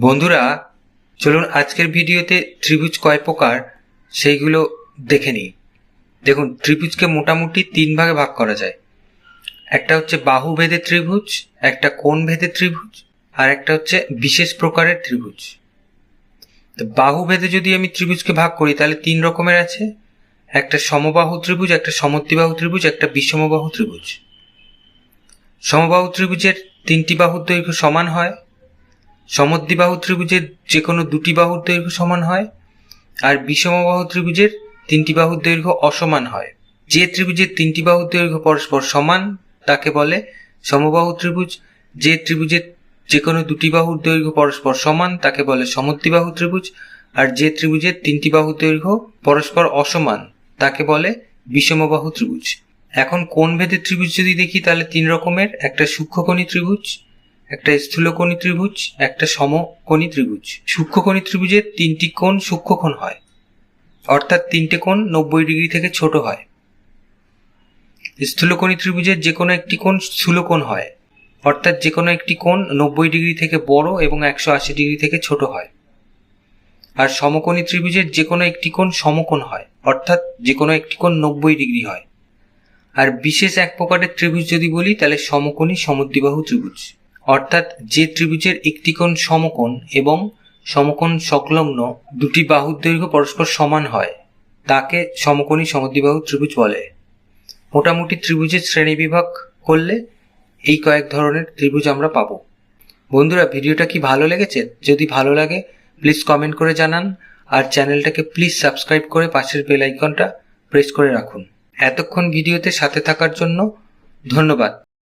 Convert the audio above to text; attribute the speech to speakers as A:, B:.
A: বন্ধুরা, চলুন আজকের ভিডিওতে ত্রিভুজ কয় প্রকার সেইগুলো দেখে নিই। দেখুন, ত্রিভুজকে মোটামুটি তিন ভাগে ভাগ করা যায়। একটা হচ্ছে বাহু ভেদে ত্রিভুজ, একটা কোণ ভেদে ত্রিভুজ, আর একটা হচ্ছে বিশেষ প্রকারের ত্রিভুজ। তো বাহু ভেদে যদি আমি ত্রিভুজকে ভাগ করি, তাহলে তিন রকমের আছে। একটা সমবাহু ত্রিভুজ, একটা সমদ্বিবাহু ত্রিভুজ, একটা বিষমবাহু ত্রিভুজ। সমবাহু ত্রিভুজের তিনটি বাহুর দৈর্ঘ্য সমান হয়। সমদ্বিবাহু ত্রিভুজের যে কোনো দুটি বাহুর দৈর্ঘ্য সমান হয়, আর বিষমবাহু ত্রিভুজের তিনটি বাহুর দৈর্ঘ্য অসমান হয়। যে ত্রিভুজের তিনটি বাহুর দৈর্ঘ্য পরস্পর সমান, তাকে বলে সমবাহু ত্রিভুজ। যে ত্রিভুজের যে কোনো দুটি বাহুর দৈর্ঘ্য পরস্পর সমান, তাকে বলে সমদ্বিবাহু ত্রিভুজ। আর যে ত্রিভুজের তিনটি বাহুর দৈর্ঘ্য পরস্পর অসমান, তাকে বলে বিষমবাহু ত্রিভুজ। এখন কোন ভেদে ত্রিভুজ যদি দেখি, তাহলে তিন রকমের, একটা সূক্ষ্মকোণী ত্রিভুজ একটা স্থূলকোণী ত্রিভুজ, একটা সমকোণী ত্রিভুজ। সূক্ষ্মকোণী ত্রিভুজের তিনটি কোণ সূক্ষ্মকোণ হয়। অর্থাৎ তিনটে কোণ নব্বই ডিগ্রি থেকে ছোট হয়। স্থূলকোণী ত্রিভুজের যে কোনো একটি কোণ স্থূলকোণ হয়। অর্থাৎ যে কোনো একটি কোণ নব্বই ডিগ্রি থেকে বড় এবং একশো আশি ডিগ্রি থেকে ছোট হয়। আর সমকোণী ত্রিভুজের যে কোনো একটি কোণ সমকোণ হয়। অর্থাৎ যে কোনো একটি কোণ নব্বই ডিগ্রি হয়। আর বিশেষ এক প্রকারের ত্রিভুজ যদি বলি, তাহলে সমকোণী সমদ্বিবাহু ত্রিভুজ। অর্থাৎ যে ত্রিভুজের একটি কোণ সমকোণ এবং সমকোণ সংলগ্ন দুটি বাহুর দৈর্ঘ্য পরস্পর সমান হয়, তাকে সমকোণী সমদ্বিবাহু ত্রিভুজ বলে। মোটামুটি ত্রিভুজের শ্রেণীবিভাগ করলে এই কয়েক ধরনের ত্রিভুজ আমরা পাবো। বন্ধুরা, ভিডিওটা কি ভালো লেগেছে? যদি ভালো লাগে প্লিজ কমেন্ট করে জানান আর চ্যানেলটাকে প্লিজ সাবস্ক্রাইব করে পাশের বেল আইকনটা প্রেস করে রাখুন। এতক্ষণ ভিডিওতে সাথে থাকার জন্য ধন্যবাদ।